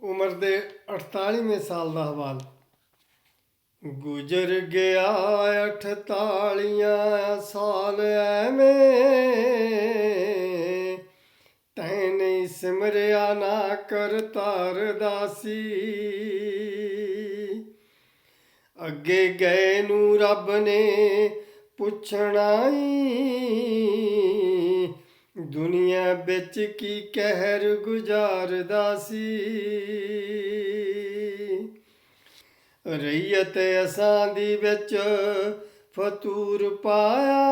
ਉਮਰ ਦੇ 48ਵੇਂ ਸਾਲ ਦਾ ਹਵਾਲ। ਗੁਜ਼ਰ ਗਿਆ 48 ਸਾਲ ਐਵੇਂ। ਤੈਂ ਸਿਮਰਿਆ ਨਾ ਕਰ ਤਾਰ ਦਾਸੀ। ਅੱਗੇ ਗਏ ਨੂੰ ਰੱਬ ਨੇ ਪੁੱਛਣਾ ਈ। ਦੁਨੀਆ ਵਿੱਚ ਕੀ ਕਹਿਰ ਗੁਜ਼ਾਰਦਾ ਸੀ? ਰਈਅਤ ਅਸਾਂ ਦੀ ਵਿੱਚ ਫਤੂਰ ਪਾਇਆ,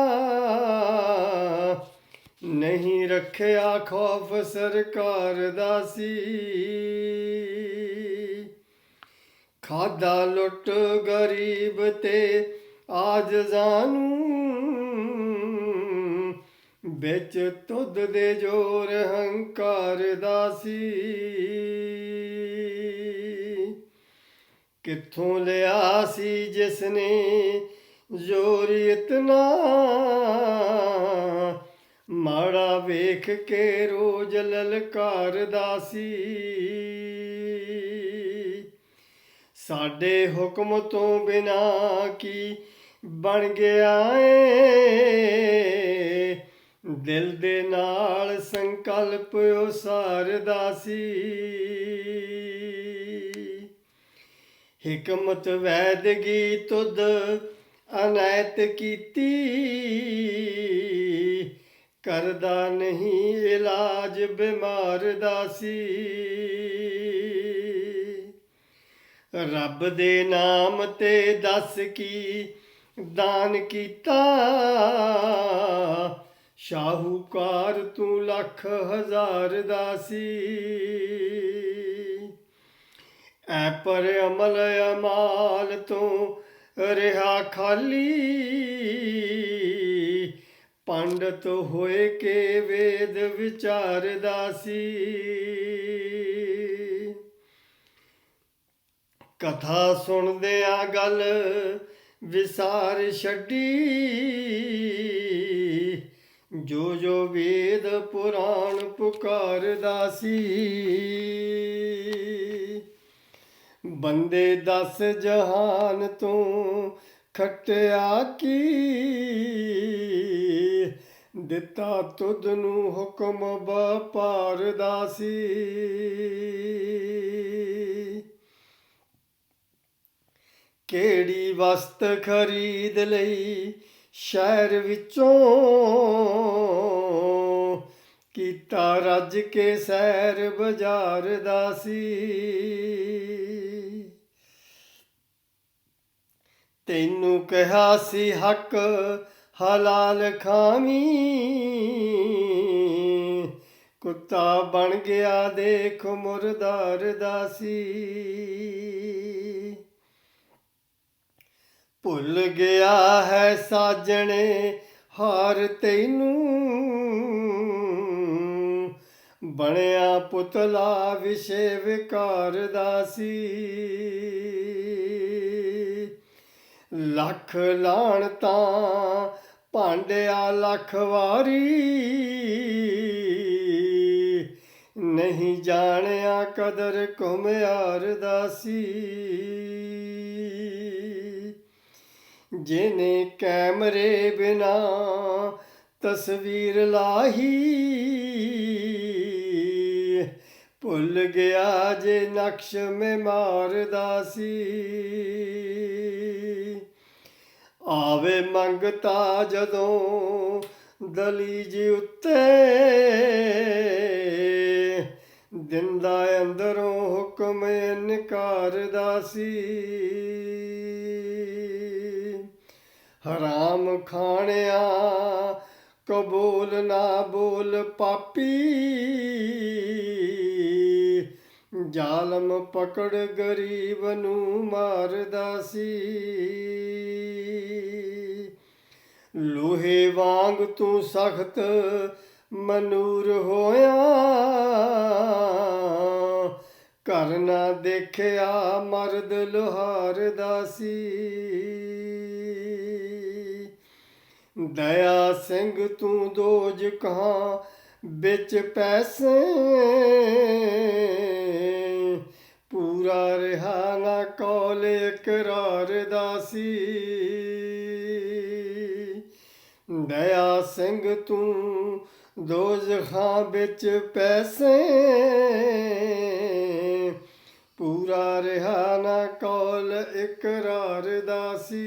ਨਹੀਂ ਰੱਖਿਆ ਖੌਫ ਸਰਕਾਰ ਦਾ ਸੀ। ਖਾਦਾ ਲੁੱਟ ਗਰੀਬ ਤੇ ਆਜਜ਼ਾਂ ਨੂੰ ਵਿੱਚ ਤੁਧ ਦੇ ਜੋਰ ਹੰਕਾਰ ਦਾ ਸੀ ਕਿੱਥੋਂ ਲਿਆ ਸੀ ਜਿਸ ਨੇ ਜ਼ੋਰ ਇਤਨਾ? ਮਾੜਾ ਵੇਖ ਕੇ ਰੋਜ਼ ਲਲਕਾਰਦਾ ਸੀ ਸਾਡੇ ਹੁਕਮ ਤੋਂ ਬਿਨਾ ਕੀ ਬਣ ਗਿਆ ਏ? ਦਿਲ ਦੇ ਨਾਲ ਸੰਕਲਪ ਉਸਾਰਦਾ ਸੀ। ਹਕਮਤ ਵੈਦਗੀ ਤੁਧ ਅਨੈਤ ਕੀਤੀ। ਕਰਦਾ ਨਹੀਂ ਇਲਾਜ ਬਿਮਾਰ ਦਾ ਸੀ। ਰੱਬ ਦੇ ਨਾਮ ਤੇ ਦੱਸ ਕੀ ਦਾਨ ਕੀਤਾ। ਸ਼ਾਹੂਕਾਰ ਤੂੰ ਲੱਖ ਹਜ਼ਾਰ ਦਾ ਸੀ ਐ ਪਰ ਅਮਲ ਅਮਾਲ ਤੋਂ ਰਿਹਾ ਖਾਲੀ। ਪੰਡਤ ਹੋਏ ਕੇ ਵੇਦ ਵਿਚਾਰਦਾ ਸੀ ਕਥਾ ਸੁਣਦਿਆਂ ਗੱਲ ਵਿਸਾਰ ਛੱਡੀ। ਜੋ ਜੋ ਵੇਦ ਪੁਰਾਣ ਪੁਕਾਰਦਾ ਸੀ ਬੰਦੇ ਦਸ ਜਹਾਨ ਤੋਂ ਖਟਿਆ ਕੀ? ਦਿੱਤਾ ਤੁਧ ਨੂੰ ਹੁਕਮ ਵਪਾਰ ਦਾ ਸੀ ਕਿਹੜੀ ਵਸਤ ਖਰੀਦ ਲਈ? ਸ਼ਹਿਰ ਵਿੱਚੋਂ ਕੀਤਾ ਰੱਜ ਕੇ ਸੈਰ ਬਾਜ਼ਾਰ ਦਾ ਸੀ। ਤੈਨੂੰ ਕਿਹਾ ਸੀ ਹੱਕ ਹਲਾਲ ਖਾਵੀਂ। ਕੁੱਤਾ ਬਣ ਗਿਆ ਦੇਖ ਮੁਰਦਾਰ ਦਾ ਸੀ। ਭੁੱਲ ਗਿਆ ਹੈ ਸਾਜਣੇ, ਹਾਰ ਤੈਨੂੰ। ਬਣਿਆ ਪੁਤਲਾ ਵਿਸ਼ੇ ਵਿਕਾਰ ਦਾ ਸੀ। ਲੱਖ ਲਾਣ ਤਾਂ ਭਾਂਡਿਆ ਲੱਖ ਵਾਰੀ। ਨਹੀਂ ਜਾਣਿਆ ਕਦਰ ਕੁਮਿਆਰ ਦਾ ਸੀ। ਜਿਨੇ ਕੈਮਰੇ ਬਿਨਾ ਤਸਵੀਰ ਲਾਹੀ। ਭੁੱਲ ਗਿਆ ਜੇ ਨਕਸ਼ ਮੇ ਮਾਰਦਾ ਸੀ। ਆਵੇ ਮੰਗਤਾ ਜਦੋਂ ਦਲੀਜ ਉੱਤੇ। ਦਿੰਦਾ ਅੰਦਰੋਂ ਹੁਕਮ ਇਨਕਾਰਦਾ ਸੀ। ਹਰਾਮ ਖਾਣਿਆ, ਕਬੂਲ ਨਾ ਬੋਲ ਪਾਪੀ। ਜ਼ਾਲਮ ਪਕੜ ਗਰੀਬ ਨੂੰ ਮਾਰਦਾ ਸੀ। ਲੋਹੇ ਵਾਂਗ ਤੂੰ ਸਖਤ ਮਨੂਰ ਹੋਇਆ। ਘਰ ਨਾ ਦੇਖਿਆ, ਮਰਦ ਲੋਹਾਰ ਦਾ ਸੀ। ਦਇਆ ਸਿੰਘ ਤੂੰ ਦੋਜ ਕਹਾਂ, ਵਿੱਚ ਪੈਸੇ। ਪੂਰਾ ਰਿਹਾ ਨਾ ਕੌਲ ਇਕਰਾਰ ਦਾ ਸੀ ਦਇਆ ਸਿੰਘ ਤੂੰ ਦੋਜ਼ਖਾਂ ਵਿੱਚ ਪੈਸੇ। ਪੂਰਾ ਰਿਹਾ ਨਾ ਕੌਲ ਇਕਰਾਰ ਦਾ ਸੀ